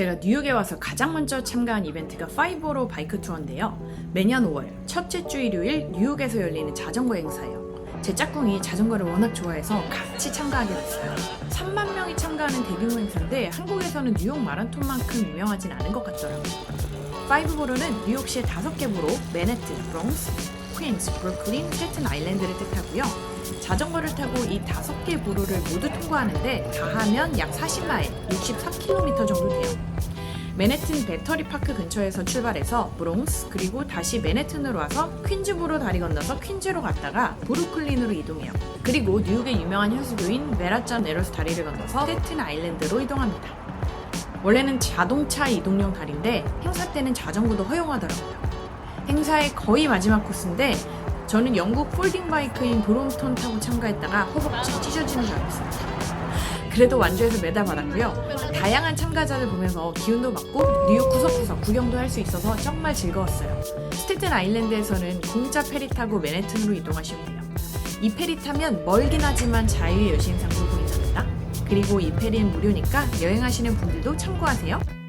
제가 뉴욕에 와서 가장 먼저 참가한 이벤트가 5호로 바이크 투어인데요. 매년 5월 첫째 주 일요일 뉴욕에서 열리는 자전거 행사예요. 제 짝꿍이 자전거를 워낙 좋아해서 같이 참가하게 됐어요. 3만 명이 참가하는 대규모 행사인데 한국에서는 뉴욕 마라톤만큼 유명하진 않은 것 같더라고요. 5보로는 뉴욕시의 다섯 개 보로 맨해튼, 브롱스, 퀸스, 브루클린, 스테튼 아일랜드를 뜻하고요. 자전거를 타고 이 다섯 개 보로를 모두 통과하는데 다 하면 약 40마일, 64km 정도 돼요. 맨해튼 배터리 파크 근처에서 출발해서 브롱스 그리고 다시 맨해튼으로 와서 퀸즈부로 다리 건너서 퀸즈로 갔다가 브루클린으로 이동해요. 그리고 뉴욕의 유명한 현수교인 메라잔 네로스 다리를 건너서 스테튼 아일랜드로 이동합니다. 원래는 자동차 이동용 다리인데 행사 때는 자전거도 허용하더라고요. 행사의 거의 마지막 코스인데 저는 영국 폴딩 바이크인 브롬톤 타고 참가했다가 허벅지 찢어지는 줄 알았어요. 그래도 완주해서 메달 받았고요. 다양한 참가자들 보면서 기운도 받고 뉴욕 구석구석 구경도 할 수 있어서 정말 즐거웠어요. 스테튼 아일랜드에서는 공짜 페리 타고 맨해튼으로 이동하시면 돼요. 이 페리 타면 멀긴 하지만 자유의 여신상도 보인답니다. 그리고 이 페리는 무료니까 여행하시는 분들도 참고하세요.